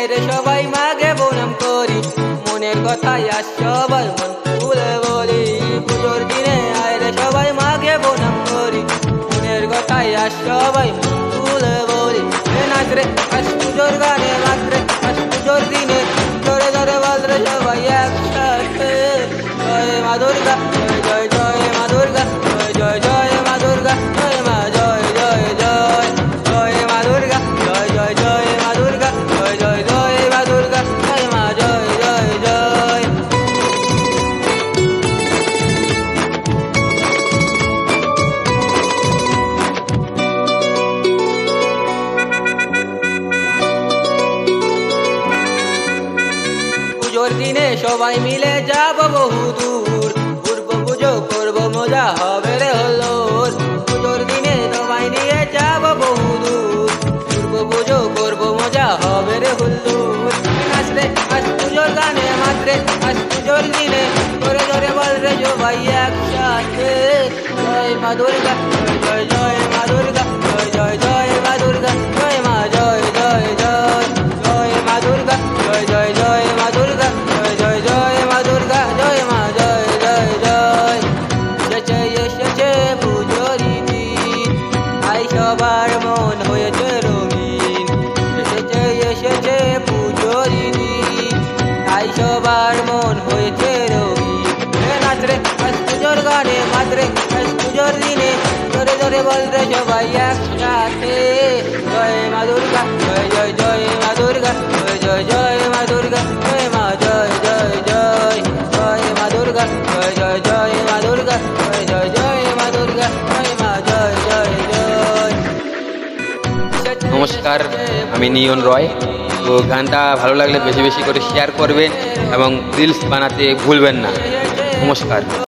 আইরে সবাই মাগে বনাম করি। মনের কথাই আস সবাই মন খুলে বলি। পুজোর দিনে রে সবাই মাগে বনাম করি। মনের কথাই আস সবাই মন খুলে বলি। নাচ রে। দিনে সবাই মিলে যাব বহু দূর। পূর্ব পুজো করব, মজা হবে রে হলো পুজোর দিনে সবাই নিয়ে যাব বহু দূর। পূর্ব পুজো করব, মজা হবে রে হুল্লুর নাচরে আজ পুজোর গানে মাত্রে, আজ পুজোর দিনে। ধরে ধরে বল রে সবাই একসাথে। জয় মা দুর্গা। বল রে সবাই একসাথে জয় মা দুর্গা, জয় জয় জয় মা দুর্গা, জয় জয় জয় মা দুর্গা, জয় মা, জয় জয় জয় জয় মা দুর্গা, জয় জয় জয় মা দুর্গা, জয় জয় জয় মা দুর্গা, জয় মা, জয় জয় জয়। নমস্কার, আমি নিয়ন রয়। তো গানটা ভালো লাগলে বেশি বেশি করে শেয়ার করবেন এবং রিলস বানাতে ভুলবেন না। নমস্কার।